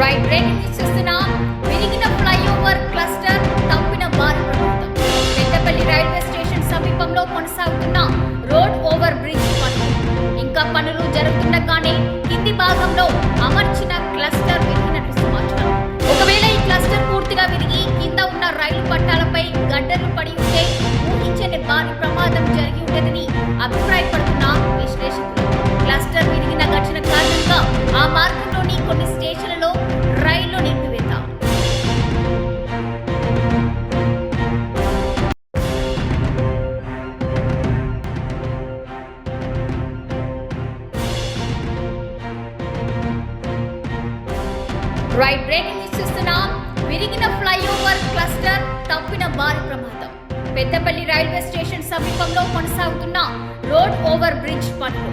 Right breaking news చూస్తున్నాం విరిగిన flyover cluster తప్పిన భారీ ప్రమాదం పెద్దపల్లి రైల్వే స్టేషన్ సమీపంలో కొనసాగుతున్న రోడ్ ఓవర్ బ్రిడ్జ్ పనులు. ఇంకా పనులు జరుగుతుండగానే కింది భాగంలో అమర్చిన క్లస్టర్ విరిగినట్లు సమాచారం. ఒకవేళ ఈ క్లస్టర్ పూర్తిగా విరిగి కింద ఉన్న రైలు పట్టాలపై గడ్డలు పడి ఉంటే ఊహించని భారీ ప్రమాదం జరిగి ఉండదని అభిప్రాయం రైట్ బ్రేకింగ్ న్యూస్ చూస్తున్నాం విరిగిన ఫ్లైఓవర్ క్లస్టర్ తప్పిన భారీ ప్రమాదం. పెద్దపల్లి రైల్వే స్టేషన్ సమీపంలో కొనసాగుతున్న రోడ్ ఓవర్ బ్రిడ్జ్ పనులు.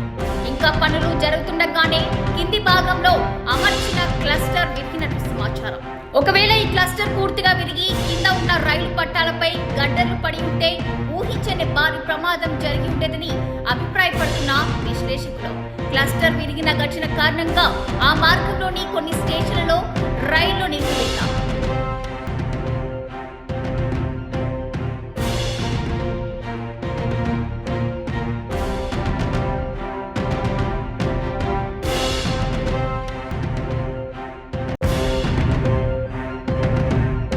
ఇంకా పనులు జరుగుతుండగానే కింది భాగంలో అమర్చిన క్లస్టర్ విరిగినట్లు సమాచారం. ఒకవేళ ఈ క్లస్టర్ పూర్తిగా విరిగి కింద ఉన్న రైలు పట్టాలపై గడ్డలు పడి ఉంటే ఊహించని భారీ ప్రమాదం జరిగి ఉండేదని అభిప్రాయపడుతున్న విశ్లేషకులు. క్లస్టర్ విరిగిన ఘటన కారణంగా ఆ మార్గంలోని కొన్ని